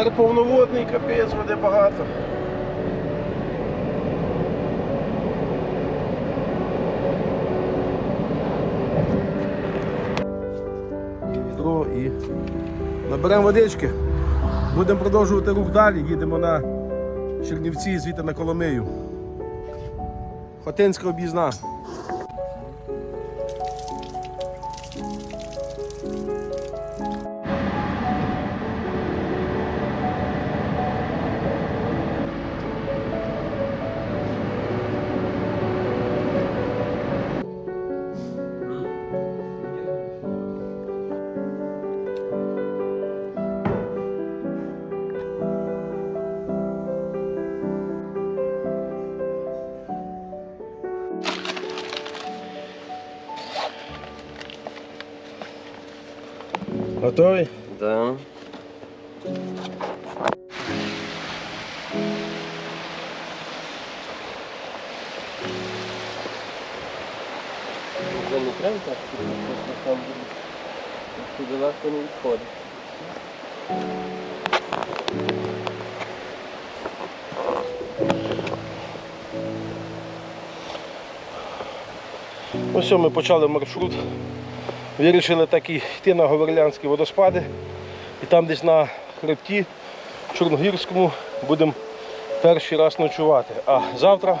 Істер повноводний, капець, води багато. Відро і наберемо водички. Будемо продовжувати рух далі. Їдемо на Чернівці, звідти на Коломию. Хотинська об'їзна. Готові? Да. Вже не треба так, просто там буде. Туди легко не відходить. Ну все, ми почали маршрут. Вирішили так йти на Говорлянські водоспади. І там десь на хребті Чорногірському будемо перший раз ночувати. А завтра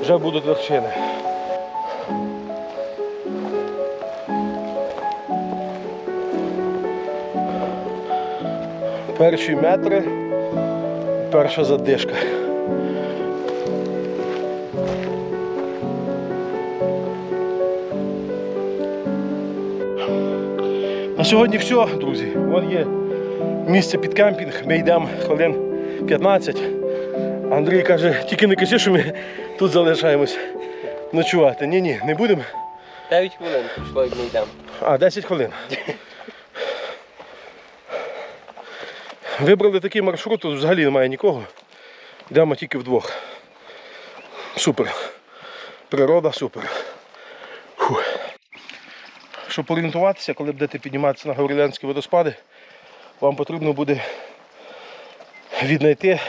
вже будуть вершини. Перші метри, перша задишка. На сьогодні все, друзі. Вон є місце під кемпінг. Ми йдемо хвилин 15. Андрій каже, тільки не кажи, що ми тут залишаємось ночувати. Ні, ні, не будемо. 9 хвилин пішло, як ми йдемо. А, 10 хвилин. Вибрали такий маршрут, тут взагалі немає нікого. Йдемо тільки вдвох. Супер. Природа супер. Щоб орієнтуватися, коли будете підніматися на Гаврилянські водоспади, вам потрібно буде віднайти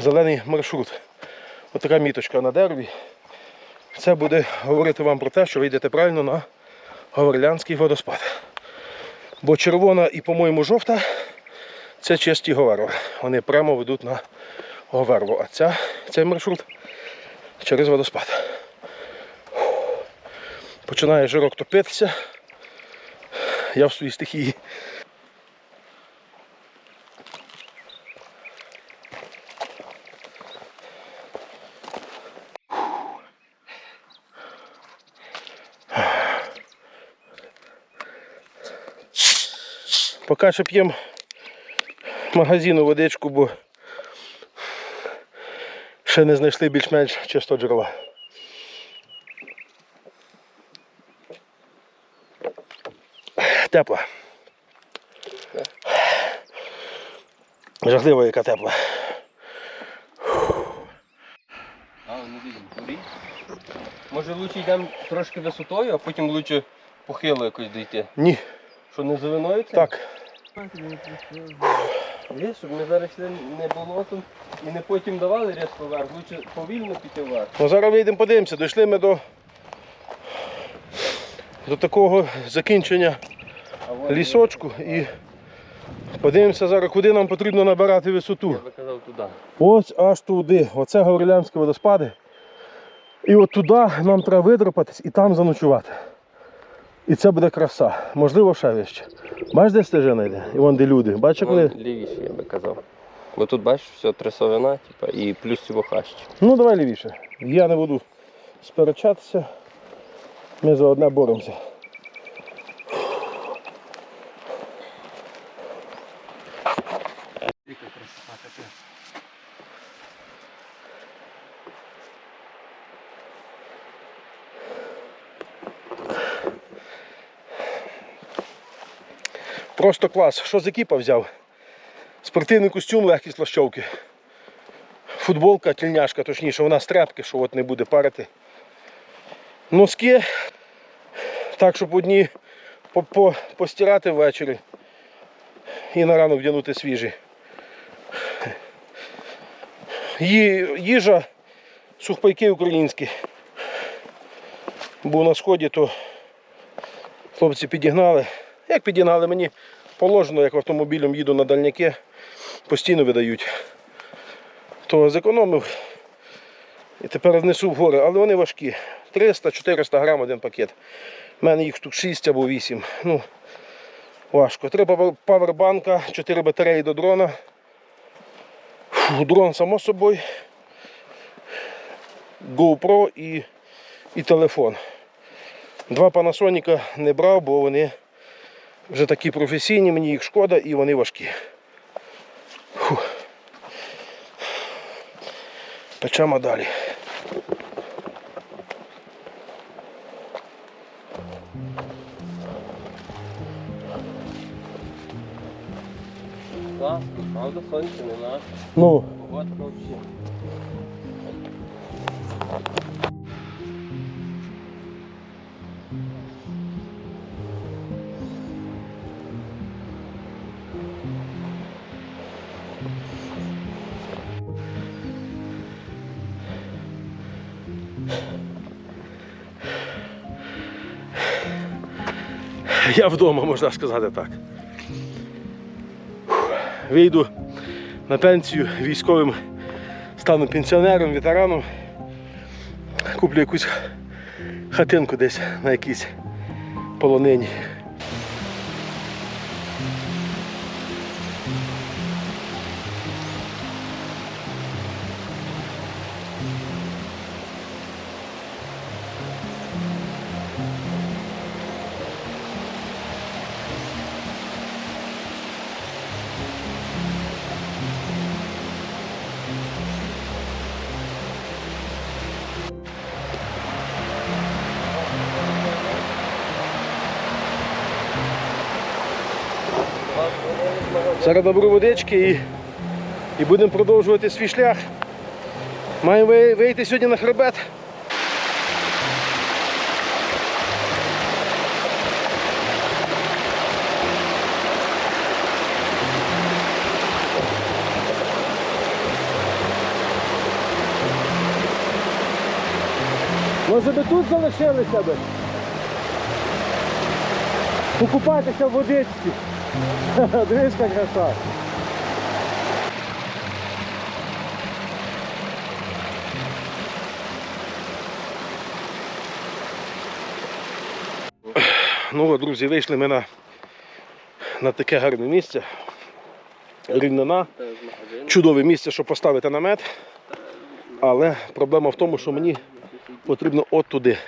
зелений маршрут. Ось така міточка на дереві. Це буде говорити вам про те, що ви йдете правильно на Говорлянський водоспад. Бо червона і, по-моєму, жовта це чисті Говерва. Вони прямо ведуть на Говерву. А ця, цей маршрут через водоспад. Починає жирок топитися. Я в своїй стихії. Поки що п'ємо магазину водичку, бо ще не знайшли більш-менш чисто джерела. Тепла. Жахливо, яка тепла. Може лучше йдемо трошки висотою, а потім лучше похило якось дійти. Ні, Що не завинується? так. Є, щоб ми зараз йшли не болотом і не потім давали різко вверх, лучше повільно піти вверх. Ну, зараз вийдемо, подивимося. Дійшли ми до, до такого закінчення лісочку і подивимося зараз, куди нам потрібно набирати висоту. Я би туди. Ось аж туди. Оце Гаврилянські водоспади. І от туди нам треба видропатись і там заночувати. І це буде краса. Можливо, ще вище. Бачиш, де стежина йде? І вон де люди. Бачиш, як Вон вони. лівіше, я би казав. Бо тут бачиш, все трясовина, типа, і плюс цього хащі. Ну давай лівіше. Я не буду сперечатися. Ми за одне боремося. Просто клас. Що з екіпа взяв? Спортивний костюм, легкі слащовки. Футболка, тільняшка, точніше, вона з тряпки, що от не буде парити. Носки, так, щоб одні по- по- постирати ввечері. і на ранок вдягнути свіжі. Ї- Їжа, сухпайки українські. Був на сході, то хлопці підігнали. Як підігнали, мені положено, як автомобілем їду на дальняки, постійно видають. То зекономив і тепер внесу в гори, але вони важкі. 300-400 грам один пакет. У мене їх штук 6 або 8. Ну, важко. Треба павербанка, 4 батареї до дрона. Фу, дрон само собою. GoPro і, і телефон. Два Panasonic не брав, бо вони вже такі професійні, мені їх шкода і вони важкі. Фу. Печемо далі. Класно, правда, сонце не наше. Ну, Погодка взагалі. я вдома, можна сказати так. Вийду на пенсію військовим, стану пенсіонером, ветераном. Куплю якусь хатинку десь на якійсь полонині. Зараз добру водички і, і будемо продовжувати свій шлях. Маємо вийти сьогодні на хребет. Може би тут залишилися би? Покупатися в водичці. Дивись, яка краса. Ну от, друзі, вийшли ми на, на таке гарне місце. Рівнина. Чудове місце, щоб поставити намет. Але проблема в тому, що мені потрібно от туди.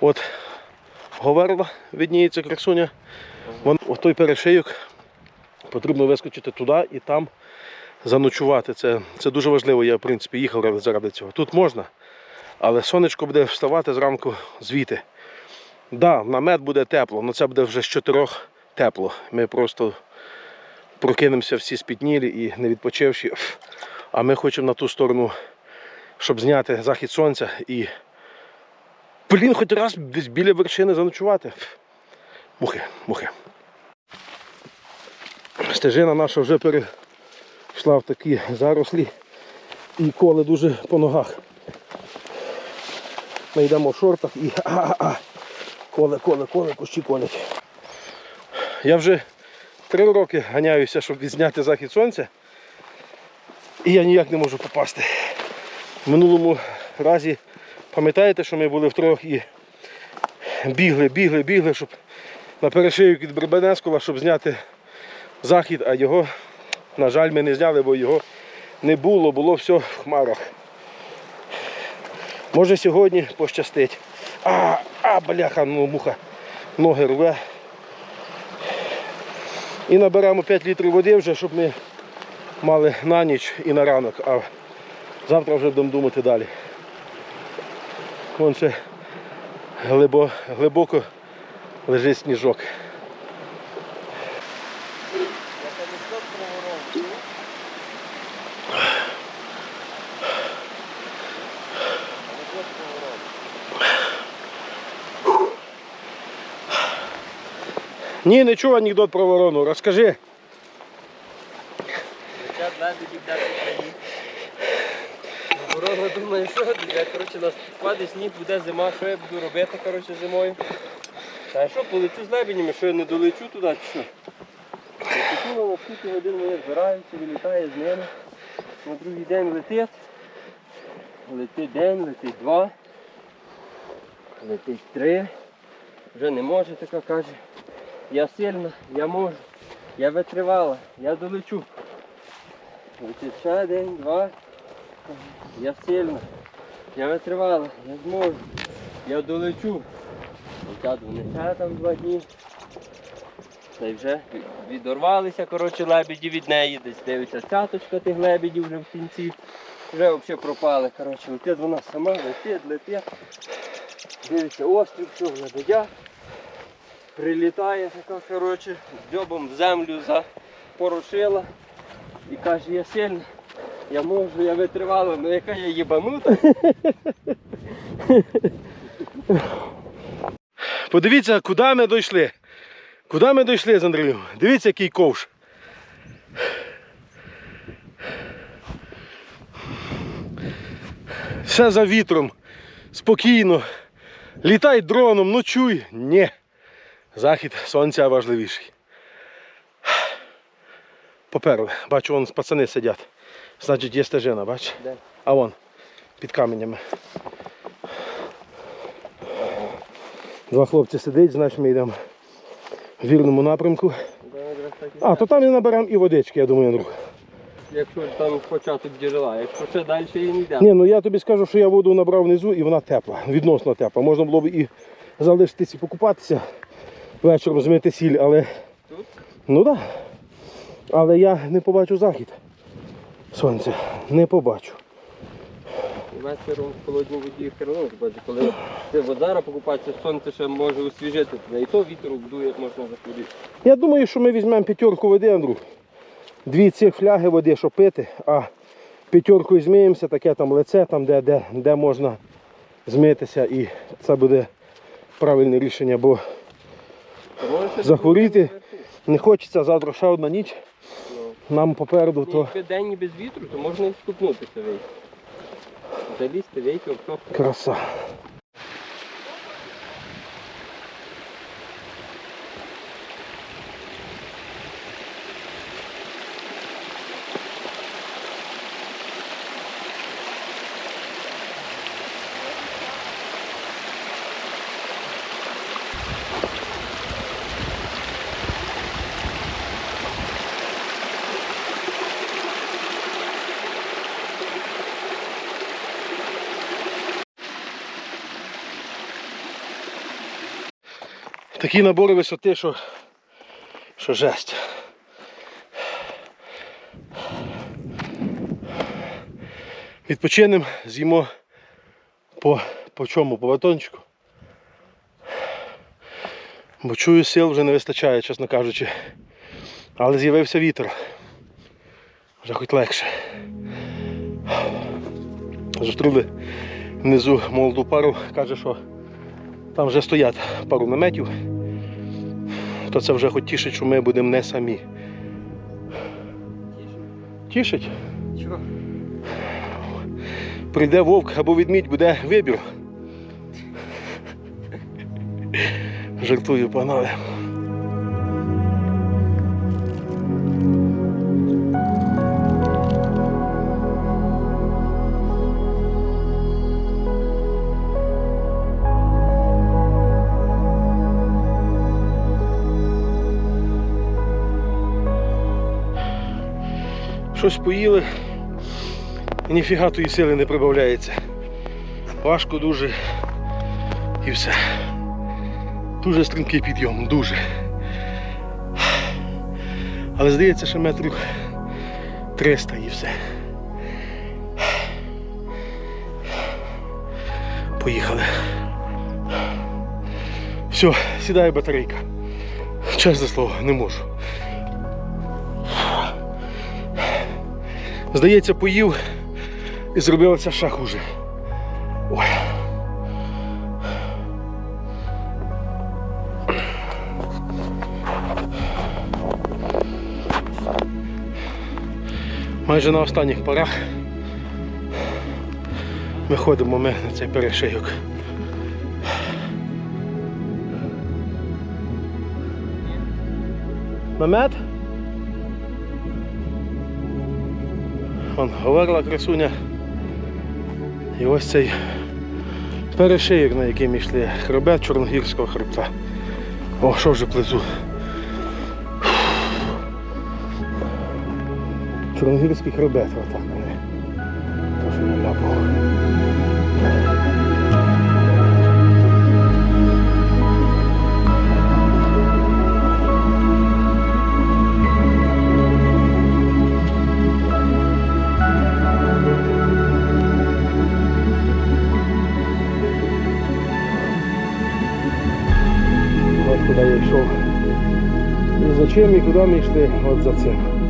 От Говерла видніється красуня. Вон, от той перешийок. Потрібно вискочити туди і там заночувати. Це, це дуже важливо. Я, в принципі, їхав заради цього. Тут можна, але сонечко буде вставати зранку звідти. Да, намет буде тепло, але це буде вже з чотирьох тепло. Ми просто прокинемося всі спітнілі і не відпочивши. А ми хочемо на ту сторону, щоб зняти захід сонця і. Блін, хоч раз біля вершини заночувати. Мухи, мухи. Стежина наша вже перейшла в такі зарослі і коле дуже по ногах. Ми йдемо в шортах і а-а-а. Коле, коле, коле, кущі колять. Я вже три роки ганяюся, щоб відзняти захід сонця. І я ніяк не можу попасти. В минулому разі, пам'ятаєте, що ми були втрьох і бігли, бігли, бігли, щоб на перешию від Бербенескола, щоб зняти захід, а його, на жаль, ми не зняли, бо його не було, було все в хмарах. Може сьогодні пощастить. А, а, бляха, ну муха, ноги рве. І наберемо 5 літрів води вже, щоб ми мали на ніч і на ранок, а завтра вже будемо думати далі. Вон ще глибо, глибоко лежить сніжок. Ні, не чув анекдот про ворону. Розкажи. Ворога думає, що я, коротше, нас паде сніг, буде зима, що я буду робити, коротше, зимою. Та що, полечу з лебедями, що я не долечу туди, чи що? Летить на скільки годин вони збираються, вилітає з ними. На другий день летить. Летить день, летить два. Летить три. Вже не може така каже. Я сильна, я можу, я витривала, я долечу. Ще день, два. Я сильна, я витривала, я зможу, я долечу. Летять вони ще там два дні. Та й вже відорвалися, коротше, лебеді від неї, десь дивиться цяточка тих лебедів вже в кінці. Вже взагалі пропали. Коротше, летить вона сама, летить, летить. Дивиться острів, що лебедя. Прилітає така, коротше, дзьобом в землю запорошила. І каже, я сильна, я можу, я витривала, ну яка я їбанута. Подивіться, куди ми дійшли. Куди ми дійшли з Андрієм? Дивіться, який ковш. Все за вітром. Спокійно. Літай дроном, ночуй. Ні. Захід сонця важливіший. Поперли. Бачу, вон пацани сидять. Значить, є стежина, бач? Де? А вон, під каменями. Два хлопці сидять, значить ми йдемо в вірному напрямку. А, то там і наберемо і водички, я думаю, друг. Якщо там початок джерела, якщо ще далі і не йде. Ні, ну я тобі скажу, що я воду набрав внизу і вона тепла, відносно тепла. Можна було б і залишитись і покупатися вечором, змити сіль, але. Тут? Ну так. Да. Але я не побачу захід. Сонця. Не побачу. Вечором в холодній воді хернуть, бо коли ти зараз покупаєшся, сонце ще може освіжити тебе. І то вітер обдує, як можна заходити. Я думаю, що ми візьмемо п'ятерку води, Андрю. Дві цих фляги води, щоб пити, а п'ятеркою зміємося, таке там лице, там, де, де, де можна змитися, і це буде правильне рішення, бо Захворіти? не хочеться завтра ще одна ніч. Нам попереду, то Якби день і без вітру, то можна і скупнутися вийти. Залізти, вийти, обсохти. краса. Такі набори висоти, що, що жесть. Відпочинемо, з'їмо по, по чому? По батончику. Бо чую, сил вже не вистачає, чесно кажучи. Але з'явився вітер. Вже хоч легше. Зустріли внизу молоду пару, каже, що там вже стоять пару наметів. То це вже хоч тішить, що ми будемо не самі. Тішить? Чого? Прийде вовк або відмідь, буде вибір. Жартую, панове. Щось поїли. І ніфіга тої сили не прибавляється. Важко дуже і все. Дуже стрімкий підйом, дуже. Але здається, що метрів 300 і все. Поїхали. Все, сідає батарейка. Чесне слово, не можу. Здається, поїв і зробилося ще хуже. Ой. Майже на останніх порах виходимо ми на цей перешийок. Намет? Вон говорила красуня. І ось цей перешиєк, на який ми йшли. Хребет Чорногірського хребта. О, що вже плезу. Чорногірський хребет, отак вони. Тоже не ляпало. чуеме и кога ми уште од зацена.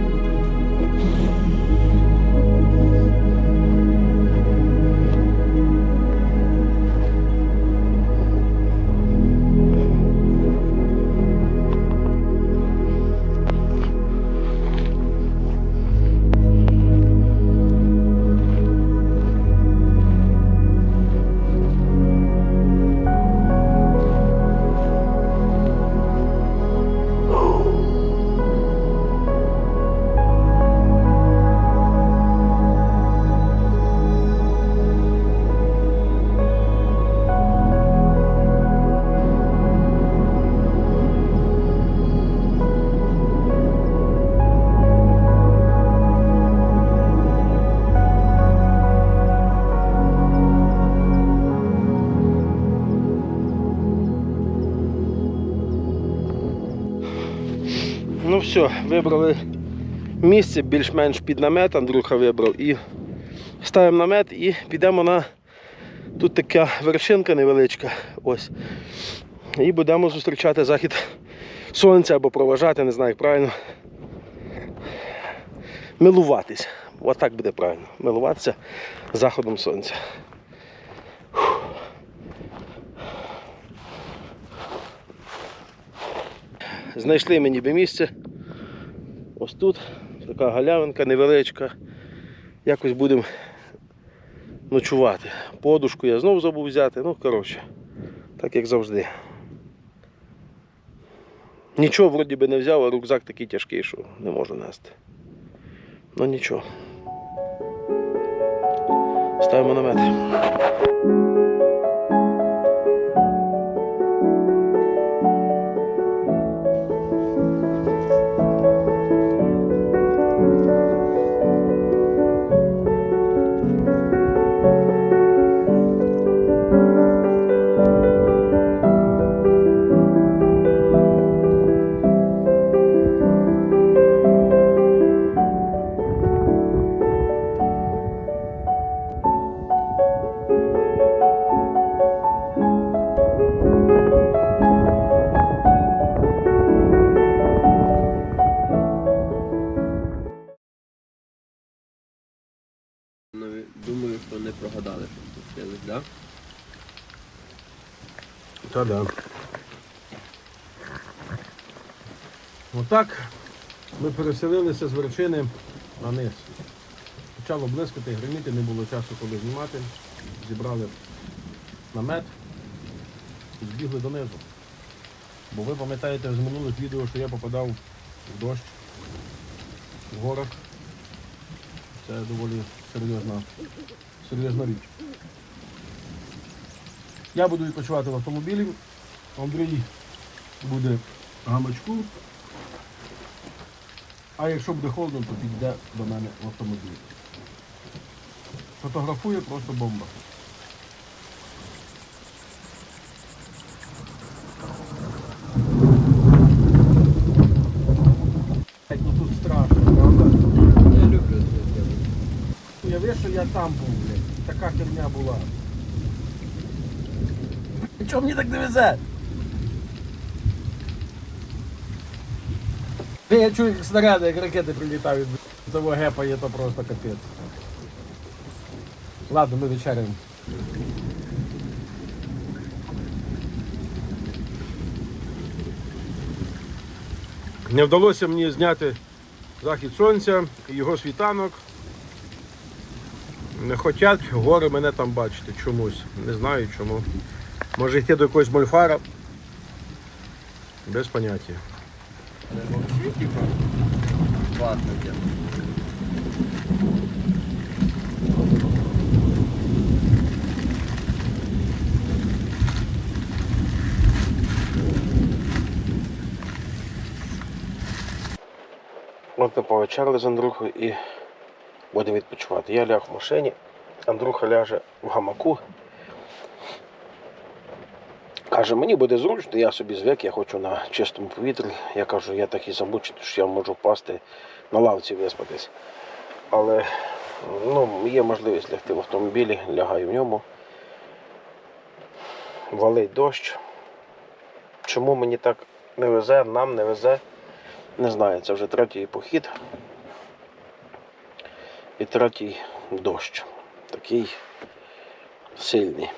Все, вибрали місце більш-менш під намет, Андрюха вибрав і ставимо намет і підемо на тут така вершинка невеличка. Ось. І будемо зустрічати захід сонця або проважати, не знаю як правильно. Милуватись. Отак буде правильно. Милуватися заходом сонця. Знайшли ми ніби місце. Ось тут така галявинка невеличка. Якось будемо ночувати. Подушку я знову забув взяти. Ну, коротше, так як завжди. Нічого вроді би не взяв, а рюкзак такий тяжкий, що не можу нести. Ну нічого. Ставимо намет. Та да. Отак ми переселилися з вершини на низ. Почало блискати, гриміти, не було часу коли знімати. Зібрали намет і збігли донизу. Бо ви пам'ятаєте з минулих відео, що я попадав в дощ в горах. Це доволі серйозна, серйозна річ. Я буду відпочивати в автомобілі. Андрій буде в гамачку. А якщо буде холодно, то підійде до мене в автомобіль. Фотографує просто бомба. Ну тут страшно, правда? Я люблю це. Уяви, що я там був, блядь. Така херня була. Чого мені так не везе? Я чую, як снаряди, як ракети прилітають. Того гепає, то просто капець. Ладно, ми вечеряємо. Не вдалося мені зняти захід сонця і його світанок. Не хочуть гори мене там бачити чомусь. Не знаю чому. Може йти до якогось мольфара. Без поняття. Ми повечеряли з Андрухою і будемо відпочивати. Я ляг в машині, Андрюха ляже в гамаку. Каже, мені буде зручно, я собі звик, я хочу на чистому повітрі. Я кажу, я такий замучений, що я можу впасти на лавці виспатись. Але ну, є можливість лягти в автомобілі, лягаю в ньому. Валить дощ. Чому мені так не везе, нам не везе? Не знаю, це вже третій похід. І третій дощ. Такий сильний.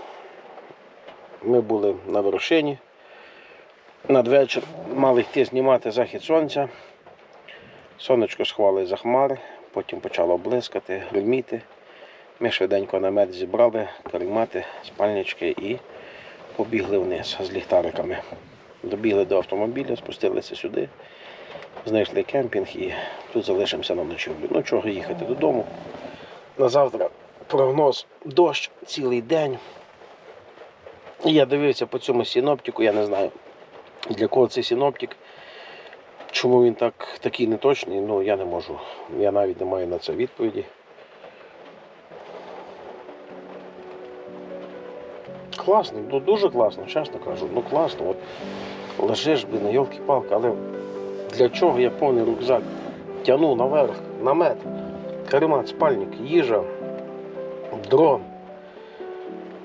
Ми були на вершині. Надвечір мали йти знімати захід сонця. Сонечко сховали за хмари, потім почало блискати, гриміти. Ми швиденько намет зібрали, каремати, спальнички і побігли вниз з ліхтариками. Добігли до автомобіля, спустилися сюди, знайшли кемпінг і тут залишимося на ночівлю. Ну чого їхати додому. На завтра прогноз дощ цілий день. Я дивився по цьому синоптику, я не знаю, для кого цей синоптик. Чому він так, такий неточний, ну я не можу. Я навіть не маю на це відповіді. Класно, ну дуже класно, чесно кажу. Ну класно. От лежиш, блін, йолки-палки, але для чого я повний рюкзак тягну наверх, намет, каремат, спальник, їжа, дрон,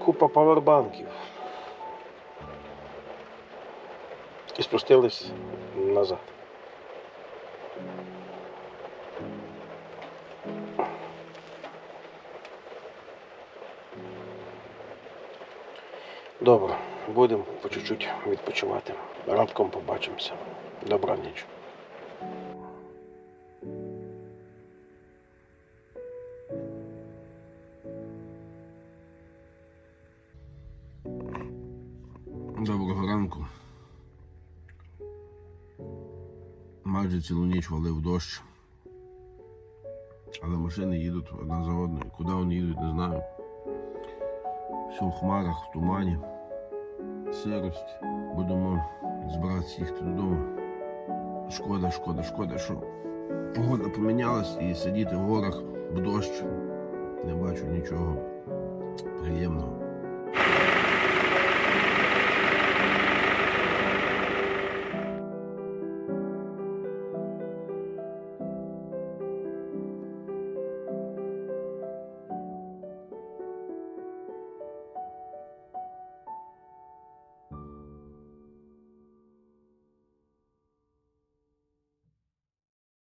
купа павербанків. І спустились назад. Добре, будемо по чуть-чуть відпочивати. Ранком побачимося. Добраніч. Доброго Майже цілу ніч валив дощ. Але машини їдуть одна за одною. Куди вони їдуть, не знаю. Все в хмарах, в тумані, сирость. Будемо збиратися їхати додому. Шкода, шкода, шкода, що погода помінялась і сидіти в горах в дощ. Не бачу нічого приємного.